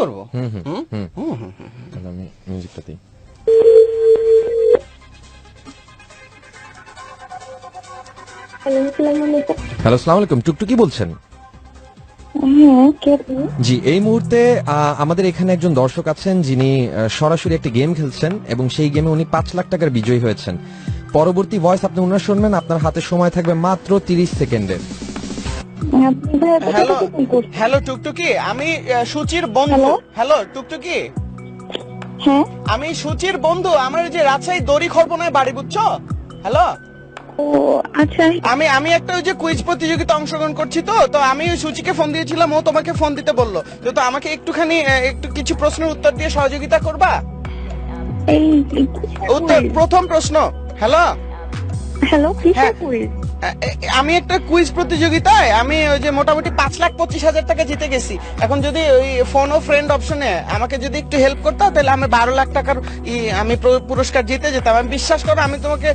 করব? হুম হুম হুম? হুম। হুম, হুম, হুম। তাহলে আমি মিউজিকটা দিই। হ্যালো আসসালামু আলাইকুম টুকটুকি বলছেন? হ্যাঁ কে আপনি? জি এই মুহূর্তে আমাদের এখানে একজন দর্শক আছেন যিনি সরাসরি একটি গেম খেলছেন এবং সেই গেমে উনি পাঁচ লাখ টাকার বিজয়ী হয়েছেন। পরবর্তী ভয়েস আপনি ওনার শুনবেন আপনার হাতে সময় থাকবে মাত্র তিরিশ সেকেন্ডের। হ্যালো হ্যালো টুকটুকি আমি সুচির বন্ধু। হ্যালো? টুকটুকি? হ্যাঁ? আমি সুচির বন্ধু আমার যে রাজশাহী দড়ি খরবনায় বাড়ি বুঝছ? হ্যালো? আচ্ছা। আমি আমি একটা ওই যে কুইজ প্রতিযোগিতা অংশগ্রহণ করছি তো তো আমি ওই সুচিকে ফোন দিয়েছিলাম ও তোমাকে ফোন দিতে বলল। তো তো আমাকে একটুখানি একটু কিছু প্রশ্নের উত্তর দিয়ে সহযোগিতা করবা? উত্তর প্রথম প্রশ্ন হ্যালো? হ্যালো কিসের হ্যাঁ। কুইজ এ- আমি একটা কুইজ প্রতিযোগিতায় আমি ওই যে মোটামুটি পাঁচ লাখ পঁচিশ হাজার টাকা জিতে গেছি। এখন যদি ওই ফোন ও ফ্রেন্ড অপশনে আমাকে যদি একটু হেল্প করতো তাহলে আমি বারো লাখ টাকার ই- আমি পুরস্কার জিতে যেতাম। আমি বিশ্বাস করো আমি তোমাকে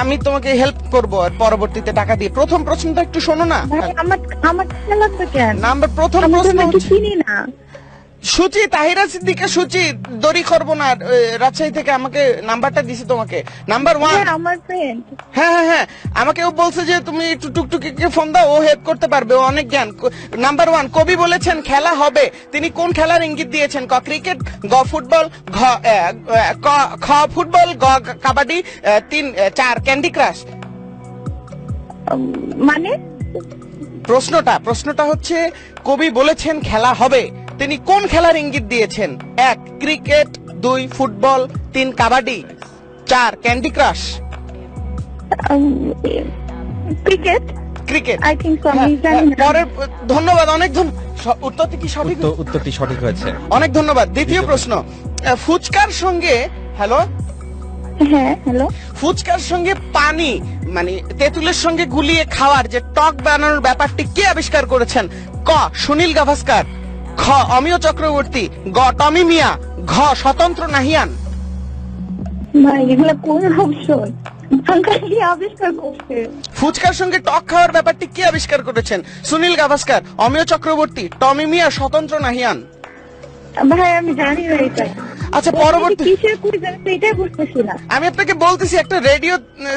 আমি তোমাকে হেল্প করব আর পরবর্তীতে টাকা দিয়ে। প্রথম প্রশ্নটা একটু শোনো না। আমার আমার নাম্বার প্রথম প্রশ্ন সুচি তাহিরা সিদ্দিকা সুচি দড়ি করব না রাজশাহী থেকে আমাকে নাম্বারটা দিছি তোমাকে। নাম্বার ওয়ান হ্যাঁ আমার ফ্রেন্ড হ্যাঁ হ্যাঁ হ্যাঁ। আমাকে ও বলছে যে তুমি একটু টুকটুকিকে ফোন দাও ও হেল্প করতে পারবে ও অনেক জ্ঞান। নাম্বার ওয়ান কবি বলেছেন খেলা হবে। তিনি কোন খেলার ইঙ্গিত দিয়েছেন? ক ক্রিকেট গ ফুটবল ঘ খ ফুটবল গ কাবাডি তিন চার ক্যান্ডি ক্রাশ। মানে? প্রশ্নটা প্রশ্নটা হচ্ছে কবি বলেছেন খেলা হবে। তিনি কোন খেলার ইঙ্গিত দিয়েছেন? এক ক্রিকেট দুই ফুটবল তিন কাবাডি চার candy crush. Cricket? Cricket. I think so আমি জানি না। পরের ধন্যবাদ অনেক উত্তরটি কি সঠিক? উত্তরটি সঠিক হয়েছে? অনেক ধন্যবাদ। দ্বিতীয় প্রশ্ন ফুচকার সঙ্গে হ্যালো? হ্যাঁ হ্যালো? ফুচকার সঙ্গে পানি মানে তেঁতুলের সঙ্গে গুলিয়ে খাওয়ার যে টক বানানোর ব্যাপারটি কে আবিষ্কার করেছেন? ক সুনীল গাভাস্কার। খ অমিয় চক্রবর্তী গ টমি মিয়া ঘ স্বতন্ত্র নাহিয়ান। ভাই এগুলা কোন অপশন বাঙালি আবিষ্কার করছে। ফুচকার সঙ্গে টক খাওয়ার ব্যাপারটি কে আবিষ্কার করেছেন? সুনীল গাভাস্কার অমিয় চক্রবর্তী টমি মিয়া স্বতন্ত্র নাহিয়ান। ভাই আমি জানি না এটা। আচ্ছা পরবর্তী আমি আপনাকে বলতেছি একটা রেডিও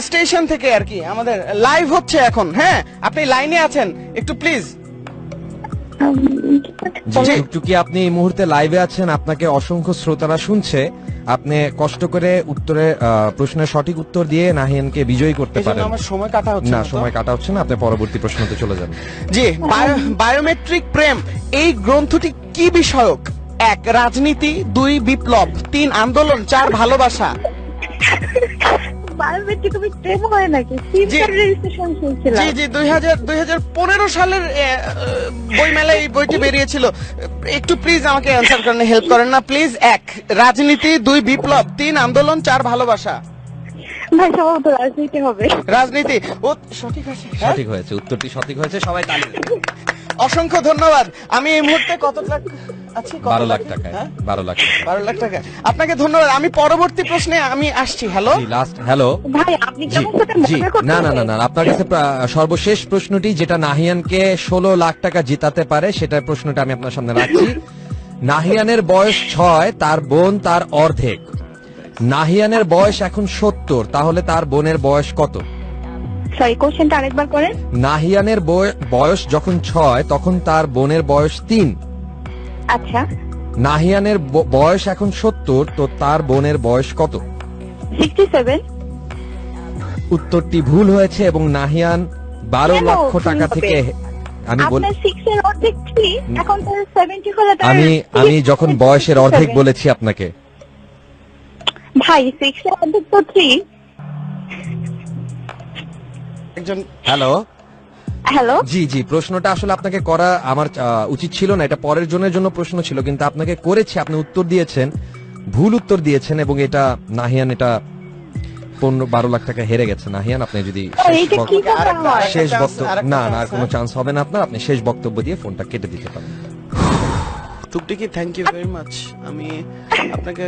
স্টেশন থেকে আর কি আমাদের লাইভ হচ্ছে এখন। হ্যাঁ আপনি লাইনে আছেন একটু প্লিজ। টুকটুকি আপনি এই মুহূর্তে লাইভে আছেন আপনাকে অসংখ্য শ্রোতারা শুনছে। আপনি কষ্ট করে উত্তরে প্রশ্নের সঠিক উত্তর দিয়ে নাহিয়ানকে বিজয়ী করতে পারেন। আমার সময় কাটা হচ্ছে না সময় কাটা হচ্ছে না আপনি পরবর্তী প্রশ্নতে চলে যান জি বায়োমেট্রিক প্রেম এই গ্রন্থটি কি বিষয়ক? এক রাজনীতি দুই বিপ্লব তিন আন্দোলন চার ভালোবাসা। বায়োমেট্রিক তুমি প্রেম হয় নাকি? সিম জি। কার্ড রেজিস্ট্রেশন শুনছিলাম? জি জি দুই হাজার দুই হাজার পনেরো সালের এ, আহ, বই মেলায় এই বইটি বেরিয়েছিল। একটু প্লিজ আমাকে অ্যান্সার করেন হেল্প করেন না প্লিজ এক রাজনীতি দুই বিপ্লব তিন আন্দোলন চার ভালোবাসা। ভাই সম্ভবত রাজনীতি হবে। রাজনীতি ও সঠিক আছে হ্যাঁ? সঠিক হয়েছে উত্তরটি সঠিক হয়েছে সবাই তালি অসংখ্য ধন্যবাদ। আমি এই মুহূর্তে কত লাখ আছি কত বারো লাখ টাকায় হ্যাঁ? বারো লাখ টাকা বারো লাখ টাকা আপনাকে ধন্যবাদ। আমি পরবর্তী প্রশ্নে আমি আসছি। হ্যালো? জি লাস্ট হ্যালো জি না না না না আপনার কাছে সর্বশেষ প্রশ্নটি যেটা নাহিয়ানকে ষোলো লাখ টাকা জিতাতে পারে সেটার প্রশ্নটা আমি আপনার সামনে রাখছি। নাহিয়ানের বয়স ছয় তার বোন তার অর্ধেক। নাহিয়ানের বয়স এখন সত্তর তাহলে তার বোনের বয়স কত? সরি কোশ্চেনটা আরেকবার করেন। নাহিয়ানের বয়- বয়স যখন ছয় তখন তার বোনের বয়স তিন। আচ্ছা। নাহিয়ানের ব- বয়স এখন সত্তর তো তার বোনের বয়স কত? সিক্সটি সেভেন উত্তরটি ভুল হয়েছে এবং নাহিয়ান বারো কেন লক্ষ ভুল টাকা হবে? থেকে আমি বল আপনার সিক্স এর অর্ধেক থ্রি এখন তো সেভেন্টি হলে তার আমি আমি যখন বয়সের অর্ধেক। বলেছি আপনাকে। ভাই সিক্স এর অর্ধেক তো থ্রি একজন হ্যালো? হ্যালো জি জি প্রশ্নটা আসলে আপনাকে করা আমার উচিত ছিল না। এটা পরের জনের জন্য প্রশ্ন ছিল কিন্তু আপনাকে করেছি আপনি উত্তর দিয়েছেন ভুল উত্তর দিয়েছেন এবং এটা নাহিয়ান এটা পনেরো বারো লাখ টাকা হেরে গেছে। নাহিয়ান আপনি যদি শেষ কি হয়? বক্তব্য না না আর কোনো হ্যাঁ? চান্স হবে না। আপনার আপনি শেষ বক্তব্য দিয়ে ফোনটা কেটে দিতে পারেন। টুকটিকি থ্যাংক ইউ ভেরি মাচ আমি আপনাকে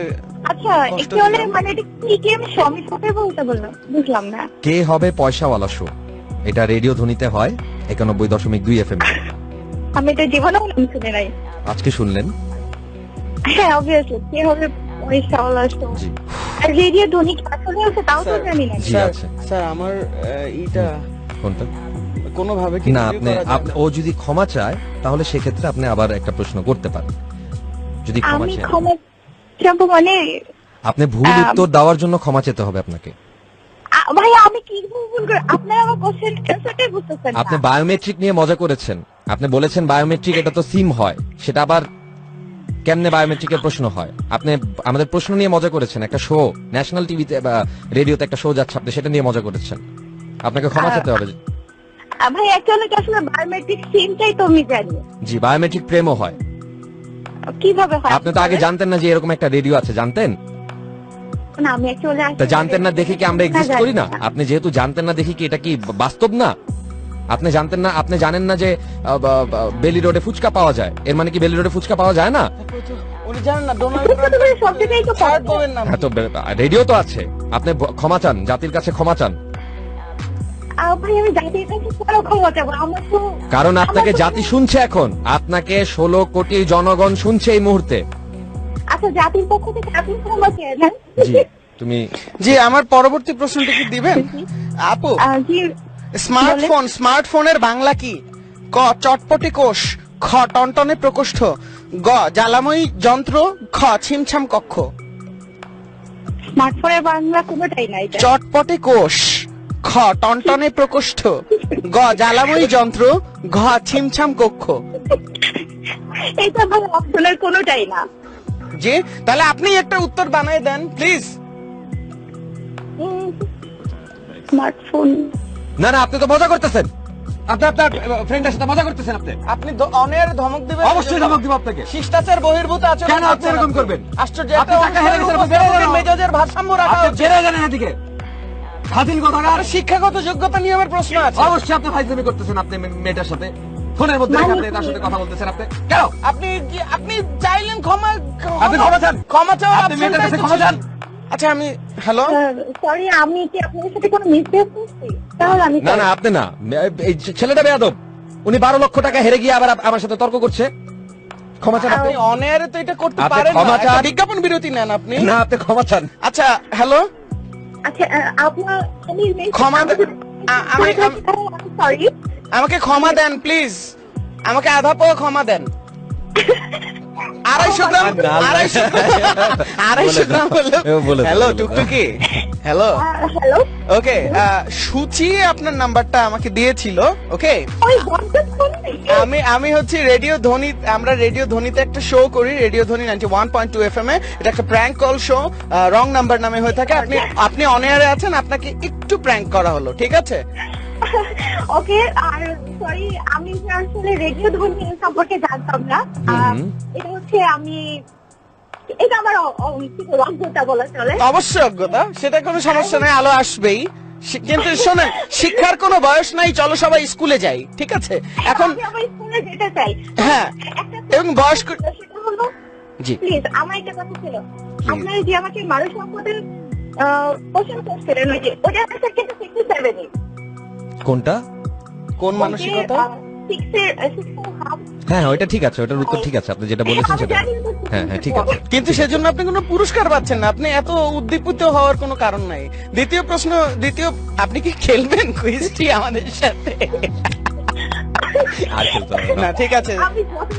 আচ্ছা কষ্ট একটু হলে মানে এটা কি গেম বলতে বললাম বুঝলাম না। কে হবে পয়সাওয়ালা শো? এটা রেডিও ধ্বনিতে হয় একানব্বই দশমিক দুই এফ এম আমি এটা জীবনেও নাম শুনে নাই। আজকে শুনলেন? হ্যাঁ অবভিয়াসলি কে হবে ওই শাওলা শো আর রেডিও ধ্বনি কি আসলে আছে তাও তো জানি না। জি আছে। স্যার আমার আহ, ইটা কোনটা? কোনোভাবে কি না আপনি ও যদি ক্ষমা চায় তাহলে সেক্ষেত্রে আপনি আবার একটা প্রশ্ন করতে পারেন। যদি ক্ষমা আমি ক্ষমা চাবো মানে আপনি ভুল উত্তর দেওয়ার জন্য ক্ষমা চেতে হবে আপনাকে। ভাই আমি কি ভুল করে আপনারা আমার কোশ্চেন অ্যান্সারটাই বুঝতেছেন আপনি বায়োমেট্রিক নিয়ে মজা করেছেন। আপনি বলেছেন বায়োমেট্রিক এটা তো সিম হয়। সেটা আবার কেমনে বায়োমেট্রিকের প্রশ্ন হয়? আপনি আমাদের প্রশ্ন নিয়ে মজা করেছেন একটা শো ন্যাশনাল টিভিতে বা রেডিওতে একটা শো যাচ্ছে আপনি সেটা নিয়ে মজা করেছেন। আপনাকে ক্ষমা চেতে হবে। ভাই অ্যাকচুয়ালি আসলে বায়োমেট্রিক সিমটাই তো আমি জানি। জি বায়োমেট্রিক প্রেমও হয়। কীভাবে হয়? আপনি তো আগে জানতেন না যে এরকম একটা রেডিও আছে জানতেন? না আমি অ্যাকচুয়ালি তা জানতেন না দেখে কি আমরা এক্সিস্ট করি না? আপনি যেহেতু জানতেন না দেখি কি এটা কি বাস্তব না? আপনি জানতেন না আপনি জানেন না যে বেলি রোডে ফুচকা পাওয়া যায়। এর মানে কি বেলি রোডে ফুচকা পাওয়া যায় না? উনি জানেন না ডোনাল্ড ফুচকা তো ভাই সব জায়গায় তো পাওয়া থার্ড যায়। বউয়ের নাম হ্যাঁ তো রেডিও তো আছে। আপনি ক্ষমা চান জাতির কাছে ক্ষমা চান। কারণ আপনাকে জাতি শুনছে এখন। আপনাকে ষোলো কোটি জনগণ শুনছে এই মুহূর্তে। আচ্ছা জাতির পক্ষ থেকে আপনি ক্ষমা চেয়ে নেন জি তুমি জি আমার পরবর্তী প্রশ্নটা কি দিবেন? আপু জি স্মার্টফোন স্মার্টফোনের বাংলা কি? ক চটপটি কোষ খ টনটনে প্রকোষ্ঠ গ জ্বালাময়ী যন্ত্র খ ছিমছাম কক্ষ। স্মার্টফোনের বাংলা কোনোটাই নাই। চটপটে কোষ খ টনটনে প্রকোষ্ঠ গ জ্বালাময়ী যন্ত্র ঘ ছিমছাম কক্ষ। এটা ভাই অপশনের কোনোটাই না। জি তাহলে আপনি একটা উত্তর বানায় দেন প্লিজ স্মার্টফোন। না না আপনি তো মজা করতেছেন। আপনি আপনার ফ্রেন্ডের সাথে মজা করতেছেন আপনি। আপনি অনের ধমক দিবেন অবশ্যই ধমক দিব আপনাকে। শিষ্টাচার বহির্ভূত আচরণ কেন আপনি এরকম করবেন? আশ্চর্য আপনি টাকা হেরে গেছেন। মেজাজের ভারসাম্য রাখা আপনি। বেড়ে জানেন এদিকে। স্বাধীন আর শিক্ষাগত যোগ্যতা নিয়মের প্রশ্ন আছে। অবশ্যই আপনি ফাইজলামি করতেছেন আপনি মেয়েটার সাথে। ফোনের মধ্যে আপনি তার সাথে কথা বলতেছেন আপনি। কেন? আপনি কি আপনি চাইলেন ক্ষমা আপনি ক্ষমা চান। ক্ষমা চাওয়ার আপনি মেয়েটার কাছে ক্ষমা চান। আচ্ছা আমি হ্যালো? সরি আমি কি আপনাদের সাথে কোনো মিসবিহেভ করছি তাহলে আমি না না আপনি না। এই ছেলেটা বেয়াদব। উনি বারো লক্ষ টাকা হেরে গিয়ে আবার আমার সাথে তর্ক করছে। ক্ষমা চান আপনি? অনের তো এটা করতে পারেন ক্ষমা না চান। বিজ্ঞাপন বিরতি নেন আপনি। না আপনি ক্ষমা চান। আচ্ছা হ্যালো? আচ্ছা আপনার আমি ক্ষমা আমি- সরি আমাকে ক্ষমা দেন প্লিজ আমাকে আধা পোয়া ক্ষমা দেন। আড়াইশো গ্রাম না, না। আড়াইশো আড়াইশো গ্রাম হলো হ্যালো টুকটুকি। হ্যালো। হ্যালো। ওকে সুচি আপনার নাম্বারটা আমাকে দিয়েছিল ওকে? আমি আমি হচ্ছে রেডিও ধ্বনি আমরা রেডিও ধ্বনিতে একটা শো করি radio Dhwani ninety one point two F M এ। এটা একটা prank call show wrong number নামে হয়ে থাকে। আপনি আপনি অনেয়ারে আছেন আপনাকে একটু প্র্যাঙ্ক করা হলো ঠিক আছে? ওকে আর সরি আমি যে আসলে রেডিও ধ্বনি সম্পর্কে জানতাম না এটা হচ্ছে আমি এটা আমার অজ্ঞতা বলা চলে। অবশ্যই অজ্ঞতা সেটা কোনো সমস্যা নাই আলো আসবেই। কিন্তু শোনেন শিক্ষার কোনো বয়স নাই চলো সবাই স্কুলে যাই ঠিক আছে? এখন আমি স্কুলে যেতে চাই। হ্যাঁ এবং বয়স্ক জি। প্লিজ আমার একটা কথা ছিল। আপনারা যে আমাকে মানব সম্পদের কোশ্চেন করছিলেন ওই যে ওটা কিন্তু সিক্সটি সেভেনই কোনটা? কোন মানসিকতা? সিক্সের সিক্সের হ্যাঁ ওইটা ঠিক আছে ওটার উত্তর ঠিক আছে আপনি যেটা বলেছেন সেটা। হ্যাঁ হ্যাঁ ঠিক আছে। কিন্তু সেজন্য আপনি কোনো পুরস্কার পাচ্ছেন না আপনি এত উদ্দীপিত হওয়ার কোনো কারণ নাই। দ্বিতীয় প্রশ্ন দ্বিতীয় আপনি কি খেলবেন কুইজটি আমাদের সাথে? না। না ঠিক আছে।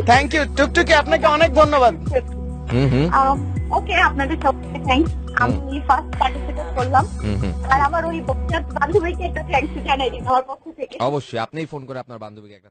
থ্যাংক ইউ টুকটুকি আপনাকে অনেক ধন্যবাদ। হুম হুম। ওকে আপনাদের সবাইকে থ্যাংকস আমি ফার্স্ট পার্টিসিপেট করলাম। আর আমার ওই বক্তার বান্ধবীকে একটা থ্যাংকস জানাই দিন আমার পক্ষ থেকে। অবশ্যই আপনিই ফোন করে আপনার বান্ধবীকে একটা